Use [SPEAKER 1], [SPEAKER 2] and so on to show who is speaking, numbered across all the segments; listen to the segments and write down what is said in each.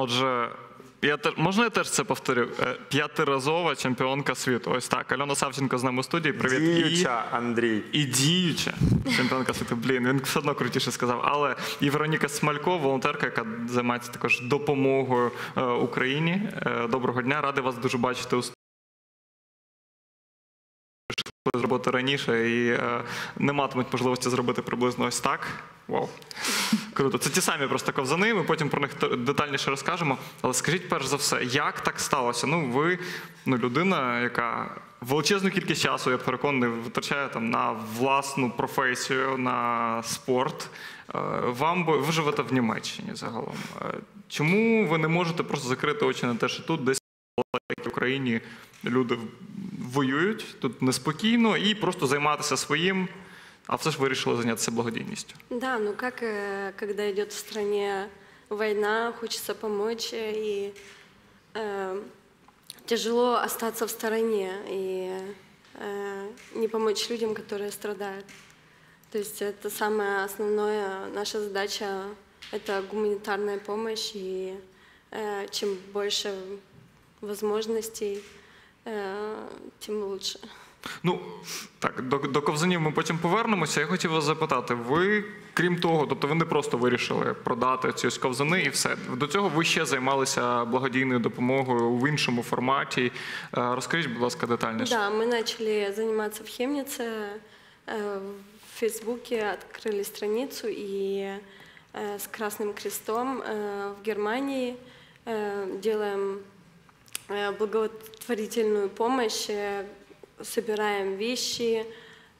[SPEAKER 1] Отже, я теж можна я теж це повторю? Е, П'ятиразова чемпіонка світу. Ось так. Альона Савченко з нами у студії. Привіт. І-
[SPEAKER 2] Андрій.
[SPEAKER 1] І діюча чемпіонка світу. Блін, він все одно крутіше сказав. Але і Вероніка Смалько, волонтерка, яка займається також допомогою е, Україні. Е, Доброго дня, радий вас дуже бачити у студії. Прийшли зробити раніше і е, не матимуть можливості зробити приблизно ось так. Вау. Круто. Це ті самі просто ковзани. Ми потім про них детальніше розкажемо. Але скажіть перш за все, як так сталося? Ну, ви ну, людина, яка величезну кількість часу, я переконаний, витрачає там на власну професію, на спорт. Е, Вам ви живете в Німеччині загалом. Е, Чому ви не можете просто закрити очі на те, що тут десь в Україні люди воюють тут неспокійно і просто займатися своїм, а все ж вирішили зайнятися благодійністю.
[SPEAKER 3] Да, ну как, э, когда идет в стране война, хочется помочь, э, и э, тяжело остаться в стороне и э, не помочь людям, которые страдают. То есть это самая основная наша задача, это гуманитарная помощь, и э, чем больше возможностей, э, тем лучше.
[SPEAKER 1] Ну так, до, до ковзанів ми потім повернемося. Я хотів вас запитати: ви, крім того, тобто ви не просто вирішили продати ці ось ковзани і все. До цього ви ще займалися благодійною допомогою в іншому форматі. Е, Розкажіть, будь ласка, детальніше.
[SPEAKER 3] Да, мы начали заниматься в Хемнице. э, В Фейсбуке открыли страницу и э, с Красным Крестом э, в Германии э, делаем э, благотворительную помощь, э, собираем вещи,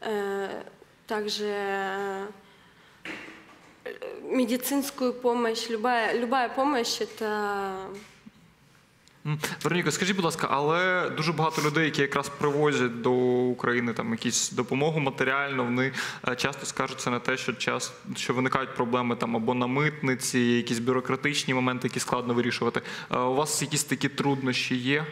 [SPEAKER 3] э, также э, медицинскую помощь. Любая, любая помощь это
[SPEAKER 1] Вероніка, скажіть, будь ласка, але дуже багато людей, які якраз привозять до України там якісь допомогу матеріальну, вони е, часто скаржаться на те, що час що виникають проблеми там або на митниці, якісь бюрократичні моменти, які складно вирішувати. Е, У вас якісь такі труднощі є?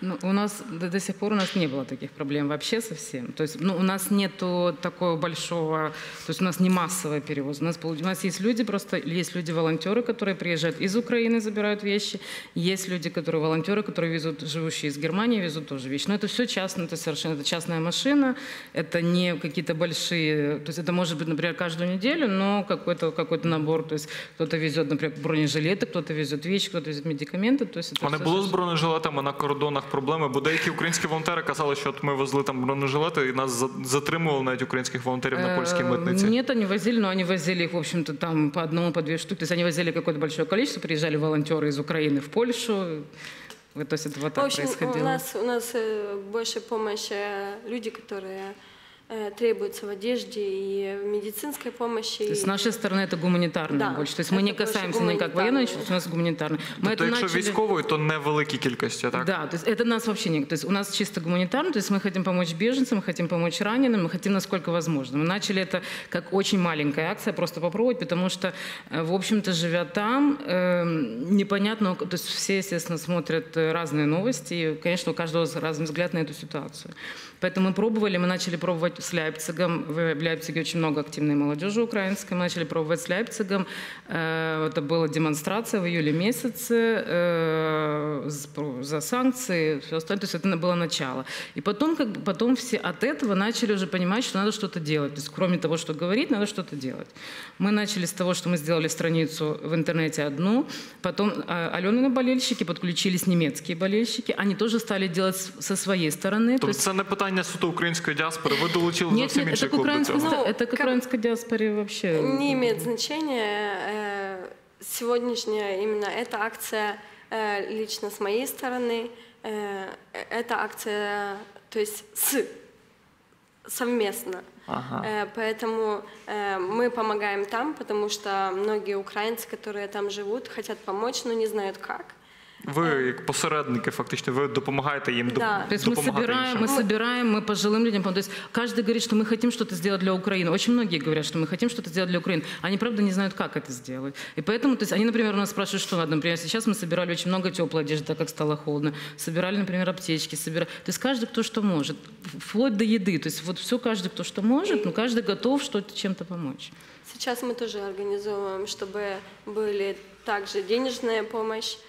[SPEAKER 4] Ну, у нас до, до сих пор у нас не было таких проблем вообще совсем. То есть, ну, у нас нету такого большого, то есть у нас не массовый перевоз. У нас, у нас есть люди просто, есть люди-волонтеры, которые приезжают из Украины, забирают вещи. Есть люди, которые волонтеры, которые везут, живущие из Германии, везут тоже вещи. Но это все частно, это совершенно, это частная машина, это не какие-то большие, то есть это может быть, например, каждую неделю, но какой-то какой набор, то есть кто-то везет, например, бронежилеты, кто-то везет вещи, кто-то везет медикаменты, то есть это
[SPEAKER 1] А було з
[SPEAKER 4] совершенно-
[SPEAKER 1] бронежилетами на кордонах проблеми? Бо деякі українські волонтери казали, що от ми везли там бронежилети, і нас за- затримували навіть українських волонтерів на польській
[SPEAKER 4] Э,
[SPEAKER 1] митниці.
[SPEAKER 4] Нет, они возили, но они возили их, в общем-то, там по одному, по две штуки. То есть они возили какое-то большое количество, приезжали волонтеры из Украины в Польшу. Вот, То есть это вот
[SPEAKER 3] В
[SPEAKER 4] так
[SPEAKER 3] общем,
[SPEAKER 4] происходило.
[SPEAKER 3] у нас, у нас э, больше помощь э, люди, которые э, требуются в одежде и в медицинской помощи.
[SPEAKER 4] То есть с нашей стороны это гуманитарная
[SPEAKER 3] Да,
[SPEAKER 4] больше. То есть мы
[SPEAKER 3] это
[SPEAKER 4] не
[SPEAKER 3] больше
[SPEAKER 4] касаемся никак
[SPEAKER 3] гуманитарная.
[SPEAKER 4] военной, то есть у нас гуманитарная. Мы
[SPEAKER 1] Тобто,
[SPEAKER 4] это
[SPEAKER 1] якщо
[SPEAKER 4] начали-
[SPEAKER 1] військовою, то невеликі кількості, так?
[SPEAKER 4] Да, то есть это нас вообще не... То есть у нас чисто гуманитарно, то есть мы хотим помочь беженцам, мы хотим помочь раненым, мы хотим насколько возможно. Мы начали это как очень маленькая акция, просто попробовать, потому что, э, в общем-то, живя там, эм, непонятно, то есть все, естественно, смотрят э, разные новости, и, конечно, у каждого разный взгляд на эту ситуацию. Поэтому мы пробовали, мы начали пробовать с Лейпцигом. В Лейпциге очень много активной молодежи украинской. Мы начали пробовать с Лейпцигом. Э, Это была демонстрация в июле месяце э, с- про- за санкции, все остальное. То есть это было начало. И потом, как бы, потом все от этого начали уже понимать, что надо что-то делать. То есть кроме того, что говорить, надо что-то делать. Мы начали с того, что мы сделали страницу в интернете одну. Потом э, Аленины болельщики подключились немецкие болельщики. Они тоже стали делать с- со своей стороны. То
[SPEAKER 1] Тобто
[SPEAKER 4] есть
[SPEAKER 1] це не питання суто української діаспори. Ви долучили
[SPEAKER 4] нет, нет,
[SPEAKER 1] інший
[SPEAKER 4] это к украинской.
[SPEAKER 3] Ну,
[SPEAKER 4] это к
[SPEAKER 3] как-
[SPEAKER 4] украинской диаспоре вообще.
[SPEAKER 3] Не имеет значения. э, Сегодняшняя именно эта акция э, лично с моей стороны. э, Это акция, то есть с совместно.
[SPEAKER 1] Ага.
[SPEAKER 3] Поэтому мы помогаем там, потому что многие украинцы, которые там живут, хотят помочь, но не знают как.
[SPEAKER 1] ви як посередники, фактично, ви допомагаєте їм доп-
[SPEAKER 3] Да.
[SPEAKER 4] То есть мы
[SPEAKER 1] допомагати
[SPEAKER 4] собираем,
[SPEAKER 1] іншим.
[SPEAKER 4] мы собираем, мы пожилым людям, то есть каждый говорит, что мы хотим что-то сделать для Украины. Очень многие говорят, что мы хотим что-то сделать для Украины. Они, правда, не знают, как это сделать. И поэтому, то есть они, например, у нас спрашивают, что надо. Например, сейчас мы собирали очень много теплой одежды, так как стало холодно. Собирали, например, аптечки, собирали. То есть каждый, кто что может. Вплоть до еды. То есть вот все каждый, кто что может, но каждый готов что-то чем-то помочь.
[SPEAKER 3] Сейчас мы тоже организовываем, чтобы были также денежная помощь, э,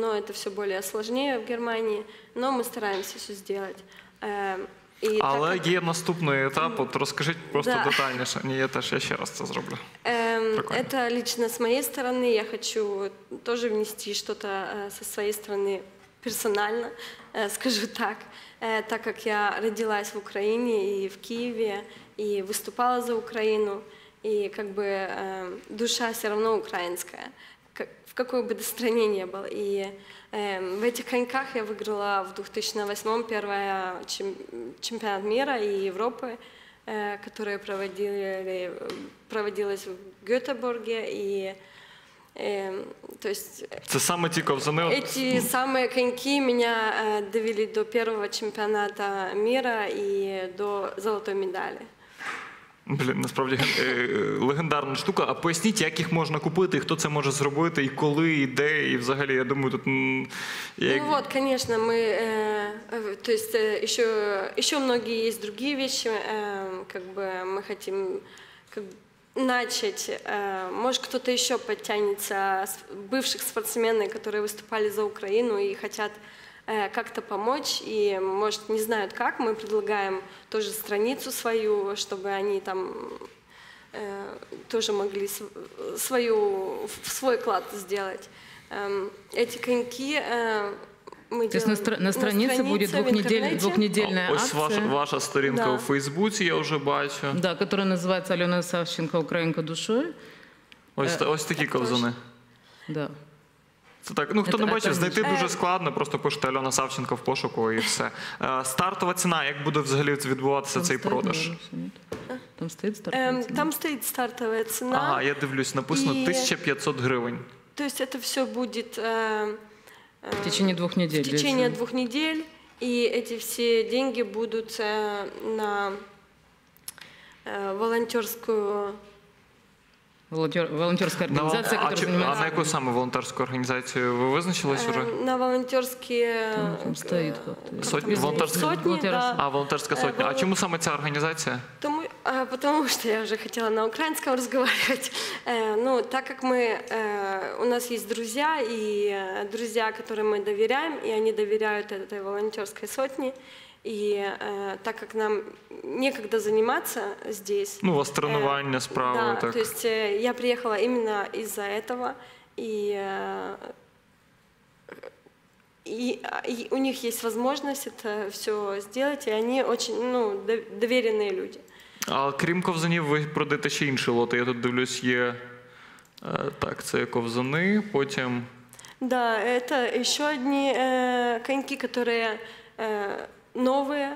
[SPEAKER 3] но это все более сложнее в Германии, но мы стараемся все сделать. Э, И так
[SPEAKER 1] Але
[SPEAKER 3] как-
[SPEAKER 1] є наступний етап. От розкажіть просто
[SPEAKER 3] Да.
[SPEAKER 1] детальніше. Ні, я теж я ще раз це зроблю.
[SPEAKER 3] Эм,
[SPEAKER 1] Прикольно.
[SPEAKER 3] это лично с моей стороны. Я хочу тоже внести что-то э, со своей стороны персонально, э, скажу так, Э, так как я родилась в Украине и в Киеве, и выступала за Украину, и как бы э, душа все равно украинская, как- в какой бы стране ни был. И эм, в этих коньках я выиграла в 2008 первая чем- чемпионат мира и Европы, э, которые проводили, проводилась в Гетеборге. И, эм, то есть
[SPEAKER 1] Це саме ті ковзани. от,
[SPEAKER 3] эти самые коньки меня э, довели до первого чемпионата мира и до золотой медали.
[SPEAKER 1] Блін, насправді ген- е, легендарна штука. А поясніть, як їх можна купити, і хто це може зробити, і коли, і де, і взагалі, я думаю, тут м, я-
[SPEAKER 3] Ну вот, конечно, мы, э, э, то есть э, еще, еще многие есть другие вещи, э, как бы мы хотим как бы начать, э, может кто-то еще подтянется, с- бывших спортсменов, которые выступали за Украину и хотят э, как-то помочь, и, может, не знают как, мы предлагаем тоже страницу свою, чтобы они там э, тоже могли св- свою, в свой клад сделать. Эм, Эти коньки э, мы
[SPEAKER 4] То есть на,
[SPEAKER 3] делаем
[SPEAKER 4] стра- на странице будет
[SPEAKER 3] в
[SPEAKER 4] двухнедель-
[SPEAKER 3] интернете.
[SPEAKER 4] двухнедельная
[SPEAKER 1] Ось ваша,
[SPEAKER 4] акция.
[SPEAKER 1] ваша сторінка
[SPEAKER 3] Да.
[SPEAKER 1] у Фейсбуці, я вже бачу.
[SPEAKER 4] Да, которая называется Алена Савченко «Украинка душой».
[SPEAKER 1] Ось, та- ось такі ковзани.
[SPEAKER 4] Да.
[SPEAKER 1] Це так. Ну хто
[SPEAKER 4] Це-
[SPEAKER 1] не бачив,
[SPEAKER 4] це
[SPEAKER 1] знайти
[SPEAKER 3] звичайно.
[SPEAKER 1] дуже складно. Просто пишете Альона Савченко в пошуку і все. Е, Стартова ціна, як буде взагалі відбуватися
[SPEAKER 4] Там
[SPEAKER 1] цей
[SPEAKER 4] стоит,
[SPEAKER 1] продаж?
[SPEAKER 4] наверное, всё, нет? Там стоит стартовая
[SPEAKER 3] Эм,
[SPEAKER 4] цена?
[SPEAKER 3] Там стоит стартовая цена.
[SPEAKER 1] Ага, я дивлюсь, написано
[SPEAKER 3] І-
[SPEAKER 1] 1500 гривень.
[SPEAKER 3] То есть это все будет э,
[SPEAKER 4] В течение двух недель.
[SPEAKER 3] в течение
[SPEAKER 4] длится.
[SPEAKER 3] двух недель, и эти все деньги будут э, на э, волонтерскую
[SPEAKER 4] Волонтер- волонтерская
[SPEAKER 1] На вол-
[SPEAKER 4] организация,
[SPEAKER 1] а,
[SPEAKER 4] которая
[SPEAKER 1] чи- а
[SPEAKER 4] занимается...
[SPEAKER 1] на яку саме волонтерську організацію ви визначились уже?
[SPEAKER 3] э, на волонтерские
[SPEAKER 4] Там, там
[SPEAKER 3] э,
[SPEAKER 4] стоит как-то.
[SPEAKER 1] Сотни волонтерских?
[SPEAKER 3] сотни,
[SPEAKER 4] Волонтерских.
[SPEAKER 3] да.
[SPEAKER 1] А, волонтерська
[SPEAKER 3] Е,
[SPEAKER 1] сотня. А
[SPEAKER 3] волон-
[SPEAKER 1] чому саме ця організація?
[SPEAKER 3] Тому, а, потому что я уже хотела на украинском разговаривать. Э, ну, так как мы, э, у нас есть друзья, и э, друзья, которым мы доверяем, и они доверяют этой волонтерской сотне, и э, так как нам некогда заниматься здесь,
[SPEAKER 1] Ну, у вас тренування,
[SPEAKER 3] Э,
[SPEAKER 1] справи,
[SPEAKER 3] да,
[SPEAKER 1] так.
[SPEAKER 3] то есть э, я приехала именно из-за этого, и, э, и, а, и у них есть возможность это все сделать, и они очень ну, дов- доверенные люди.
[SPEAKER 1] А крім ковзанів, ви продаєте ще інші лоти. Я тут дивлюсь, є. е, Так, це ковзани, потім.
[SPEAKER 3] Да, это еще одни э, коньки, которые э, новые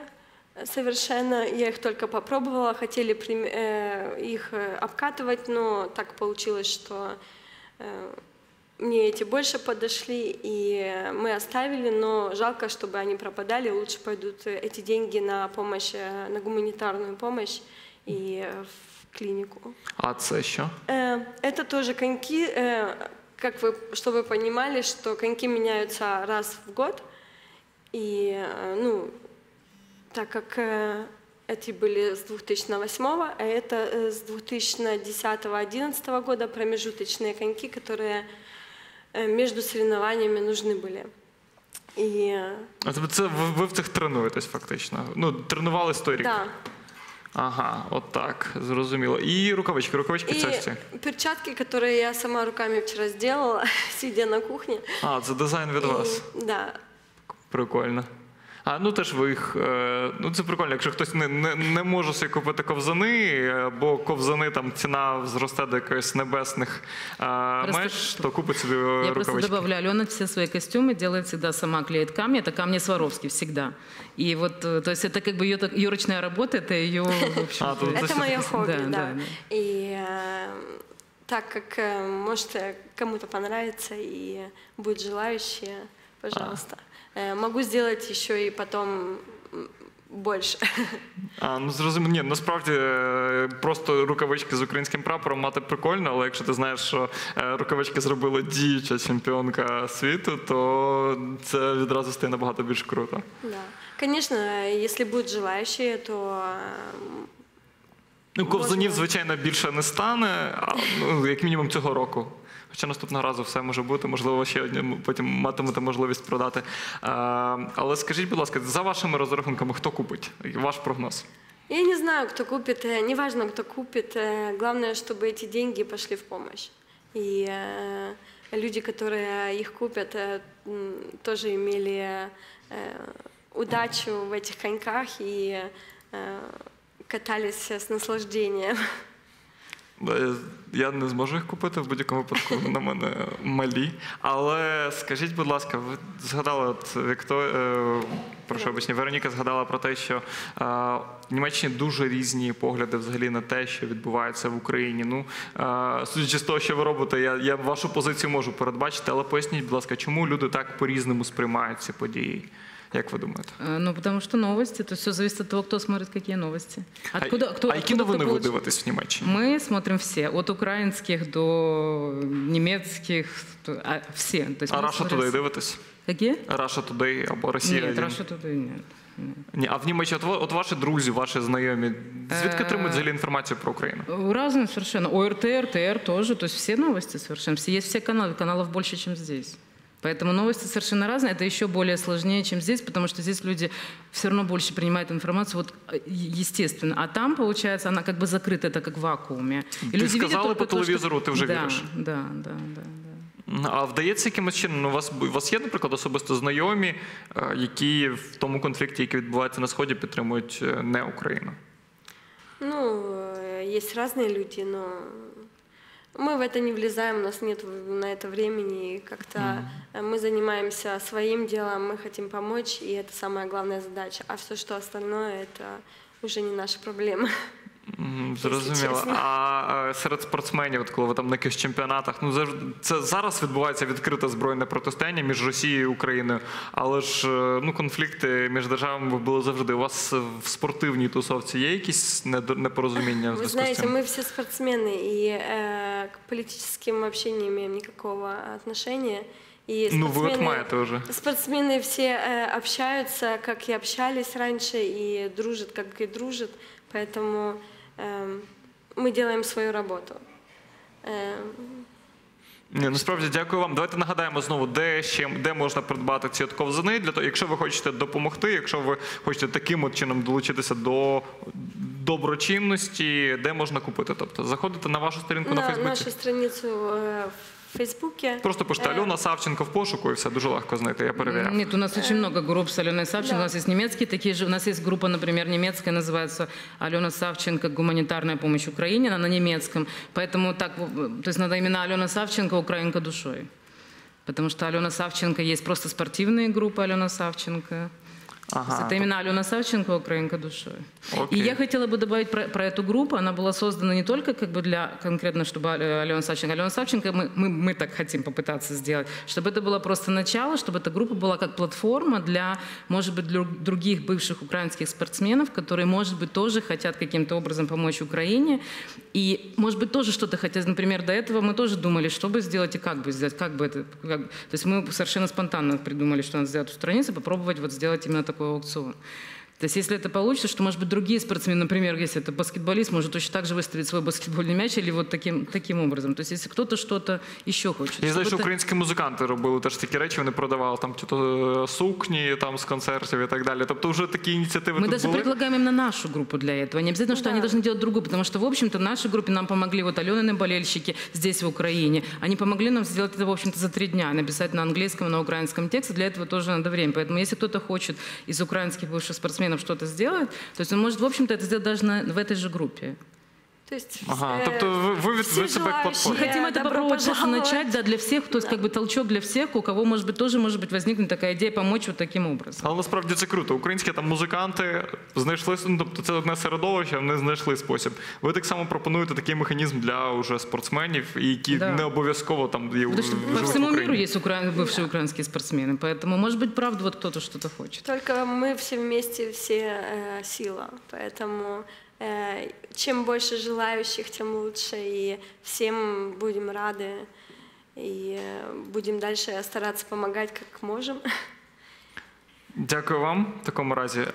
[SPEAKER 3] совершенно. Я их только попробовала, хотели прим- э, их э, обкатывать, но так получилось, что э, мне эти больше подошли, и мы оставили, но жалко, чтобы они пропадали. Лучше пойдут эти деньги на помощь, на гуманитарную помощь и в клинику.
[SPEAKER 1] А це?
[SPEAKER 3] Э, Это тоже коньки, как вы, чтобы вы понимали, что коньки меняются раз в год. И, ну, так как э, эти были с 2008, а это э, с 2010-2011 года промежуточные коньки, которые э, между соревнованиями нужны были. И э,
[SPEAKER 1] А тобто це ви, ви в цих тренуєтесь фактично. Ну, тренувались той рік.
[SPEAKER 3] да,
[SPEAKER 1] Ага, от так, зрозуміло. І рукавички, рукавички це ось ці.
[SPEAKER 3] и перчатки, которые я сама руками вчера сделала, сидя на кухне.
[SPEAKER 1] А, це дизайн від
[SPEAKER 3] И-
[SPEAKER 1] вас.
[SPEAKER 3] Да,
[SPEAKER 1] Прикольно. А ну теж ви їх. Е, ну це прикольно, якщо хтось не, не, не може собі купити ковзани, е, бо ковзани там ціна зросте до якихось небесних е,
[SPEAKER 4] Просто-
[SPEAKER 1] меж, то купить собі
[SPEAKER 4] Я просто
[SPEAKER 1] рукавички.
[SPEAKER 4] добавляю, Алена все свои костюмы делает всегда сама, клеит камни. Это камни Сваровски всегда. И вот, э, то есть это как бы ее так- ее ручная работа, это ее, в общем,
[SPEAKER 1] А, то
[SPEAKER 3] Это
[SPEAKER 1] есть-
[SPEAKER 3] мое хобби,
[SPEAKER 4] да,
[SPEAKER 3] да.
[SPEAKER 4] да, да.
[SPEAKER 3] И э, так, как э, может э, кому-то понравится и будет желающие, пожалуйста. Э, Могу сделать еще и потом м, больше.
[SPEAKER 1] А, ну зрозуміло, ні, насправді е, просто рукавички з українським прапором мати прикольно, але якщо ти знаєш, що е, рукавички зробила діюча чемпіонка світу, то це відразу стає набагато більш круто.
[SPEAKER 3] Да. Конечно, если будут желающие, то э,
[SPEAKER 1] Ну, ковзанів, звичайно, більше не стане, а, ну, як мінімум цього року. Хоча наступного разу все може бути, можливо, ще одні м- потім матимете можливість продати. А, але скажіть, будь ласка, за вашими розрахунками, хто купить? Ваш прогноз?
[SPEAKER 3] я не знаю, кто купит, э, неважно, кто купит, э, главное, чтобы эти деньги пошли в помощь. И э, люди, которые их купят, э, м, тоже имели э, удачу в этих коньках и э, катались с наслаждением.
[SPEAKER 1] Е, Я не зможу їх купити в будь-якому випадку. На мене малі. Але скажіть, будь ласка, ви згадали, от Вікто, е, прошу вибачення, Вероніка згадала про те, що е, в Німеччині дуже різні погляди взагалі на те, що відбувається в Україні. Ну, судячи з того, що ви робите, я, я вашу позицію можу передбачити, але поясніть, будь ласка, чому люди так по-різному сприймають ці події? Як ви думаєте?
[SPEAKER 4] Э, Ну, потому что новости, то все зависит от того, кто смотрит какие новости. Откуда,
[SPEAKER 1] а,
[SPEAKER 4] кто,
[SPEAKER 1] а які
[SPEAKER 4] откуда
[SPEAKER 1] новини
[SPEAKER 4] кто
[SPEAKER 1] ви
[SPEAKER 4] получ-
[SPEAKER 1] дивитесь в Німеччині?
[SPEAKER 4] Мы смотрим все, от украинских до немецких, то- а, все. То есть
[SPEAKER 1] А
[SPEAKER 4] мы
[SPEAKER 1] Раша
[SPEAKER 4] смотрим
[SPEAKER 1] Today
[SPEAKER 4] все.
[SPEAKER 1] дивитесь?
[SPEAKER 4] Какие?
[SPEAKER 1] Раша Today або Росія?
[SPEAKER 4] Нет,
[SPEAKER 1] один?
[SPEAKER 4] Раша туда нет. нет.
[SPEAKER 1] Ні, а в Німеччині, от, ва- от ваші друзі, ваші знайомі, звідки
[SPEAKER 4] Е,
[SPEAKER 1] отримують взагалі інформацію про Україну?
[SPEAKER 4] Разные совершенно. ОРТ, РТР тоже. То есть все новости совершенно. Все, есть все каналы. Каналов больше, чем здесь. Поэтому новости совершенно разные. Это еще более сложнее, чем здесь, потому что здесь люди все равно больше принимают информацию, вот э, е- естественно. А там, получается, она как бы закрыта, это как в вакууме. И
[SPEAKER 1] Ты
[SPEAKER 4] люди видят
[SPEAKER 1] сказала
[SPEAKER 4] только
[SPEAKER 1] по
[SPEAKER 4] то, что-
[SPEAKER 1] телевизору, ты уже
[SPEAKER 4] да,
[SPEAKER 1] веришь.
[SPEAKER 4] Да, да, да, да.
[SPEAKER 1] А вдається якимось чином? Ну, у вас у вас є, наприклад, особисто знайомі, е, які в тому конфлікті, який відбувається на сході, підтримують е, не Україну?
[SPEAKER 3] Ну, э, есть разные люди, но мы в это не влезаем, у нас нет на это времени. Как-то э, мы занимаемся своим делом, мы хотим помочь, и это самая главная задача. А все, что остальное, это уже не наша проблема.
[SPEAKER 1] М, Зрозуміло.
[SPEAKER 3] чесно.
[SPEAKER 1] А е, серед спортсменів, от коли ви там на якихось чемпіонатах, ну завжди це зараз відбувається відкрите збройне протистояння між Росією і Україною. Але ж е, ну конфлікти між державами були завжди. У вас в спортивній тусовці є якісь недо- непорозуміння в
[SPEAKER 3] Вы
[SPEAKER 1] зв'язку з
[SPEAKER 3] знаете,
[SPEAKER 1] цим?
[SPEAKER 3] мы все спортсмены, и э, к политическим вообще не имеем никакого отношения. И
[SPEAKER 1] Ну ви от
[SPEAKER 3] спортсмены-
[SPEAKER 1] маєте вже.
[SPEAKER 3] Спортсмены все э, общаются, как и общались раньше, и дружат, как и дружат. Поэтому эм, мы делаем свою работу. Эм,
[SPEAKER 1] Ні, насправді дякую вам. Давайте нагадаємо знову, де ще де можна придбати ці от ковзани. Для того, якщо ви хочете допомогти, якщо ви хочете таким от чином долучитися до доброчинності, де можна купити? Тобто заходите на вашу сторінку на,
[SPEAKER 3] на
[SPEAKER 1] Фейсбуці.
[SPEAKER 3] нашу страницу э, в Фейсбуке.
[SPEAKER 1] Просто пишете Альона Савченко в пошуку і все дуже легко знайти. Я перевіряв.
[SPEAKER 4] Нет, у нас очень много групп с Аленой Савченко.
[SPEAKER 3] Да.
[SPEAKER 4] У нас есть немецкие такие же. У нас есть группа, например, немецкая, называется Алена Савченко «Гуманитарная помощь Украине», она на немецком. Поэтому так, то есть надо именно Алена Савченко «Украинка душой». Потому что Алена Савченко есть просто спортивные группы Алена Савченко.
[SPEAKER 1] Ага,
[SPEAKER 4] это именно Алена Савченко «Украинка душой».
[SPEAKER 1] Окей.
[SPEAKER 4] И я хотела бы добавить про, про эту группу. Она была создана не только как бы для конкретно, чтобы А- Алена Савченко. Алена Савченко мы, мы, мы так хотим попытаться сделать, чтобы это было просто начало, чтобы эта группа была как платформа для, может быть, для других бывших украинских спортсменов, которые, может быть, тоже хотят каким-то образом помочь Украине. И, может быть, тоже что-то хотят. Например, до этого мы тоже думали, что бы сделать и как бы сделать, как бы это... как- То есть мы совершенно спонтанно придумали, что надо сделать эту страницу, попробовать вот сделать именно такой аукцион. То есть если это получится, что, может быть, другие спортсмены, например, если это баскетболист, может точно так же выставить свой баскетбольный мяч или вот таким, таким образом. То есть если кто-то что-то еще хочет.
[SPEAKER 1] Я знаю,
[SPEAKER 4] чтобы
[SPEAKER 1] що
[SPEAKER 4] это-
[SPEAKER 1] українські музиканти робили теж такі речі, вони продавали там чи то сукні там з концертів і так далі. Тобто вже такі ініціативи
[SPEAKER 4] Мы
[SPEAKER 1] тут
[SPEAKER 4] даже
[SPEAKER 1] були.
[SPEAKER 4] предлагаем именно нашу группу для этого. Не обязательно, что
[SPEAKER 3] Да.
[SPEAKER 4] они должны делать другую, потому что, в общем-то, в нашей группе нам помогли вот Аленины болельщики здесь, в Украине. Они помогли нам сделать это, в общем-то, за три дня, написать на английском и на украинском тексте. Для этого тоже надо время. Поэтому если кто-то хочет из украинских бывших спортсменов что-то сделать, то есть он может, в общем-то, это сделать даже на- в этой же группе.
[SPEAKER 3] То есть
[SPEAKER 1] Ага,
[SPEAKER 3] э,
[SPEAKER 1] тобто ви, ви, від,
[SPEAKER 3] все
[SPEAKER 1] ви себе як
[SPEAKER 3] желающие,
[SPEAKER 1] платформа.
[SPEAKER 4] Мы хотим это
[SPEAKER 3] добро
[SPEAKER 4] попробовать просто
[SPEAKER 3] пожаловать.
[SPEAKER 4] начать, да, для всех, то есть как бы толчок для всех, у кого, может быть, тоже, может быть, возникнет такая идея помочь вот таким образом.
[SPEAKER 1] Але насправді це круто. Українські там музиканти знайшли ну, тобто це одне середовище, вони знайшли спосіб. Ви так само пропонуєте такий механізм для уже спортсменів, і які
[SPEAKER 4] Да.
[SPEAKER 1] не обов'язково там є
[SPEAKER 4] Потому что по
[SPEAKER 1] живуть в
[SPEAKER 4] всему миру
[SPEAKER 1] Україні.
[SPEAKER 4] есть укра- бывшие украинские спортсмены, поэтому, может быть, правда, вот кто-то что-то хочет.
[SPEAKER 3] Только мы все вместе, все э, сила. Поэтому э, чем больше желающих, тем лучше. И всем будем рады. И э, будем дальше стараться помогать, как можем.
[SPEAKER 1] Дякую вам в такому разі.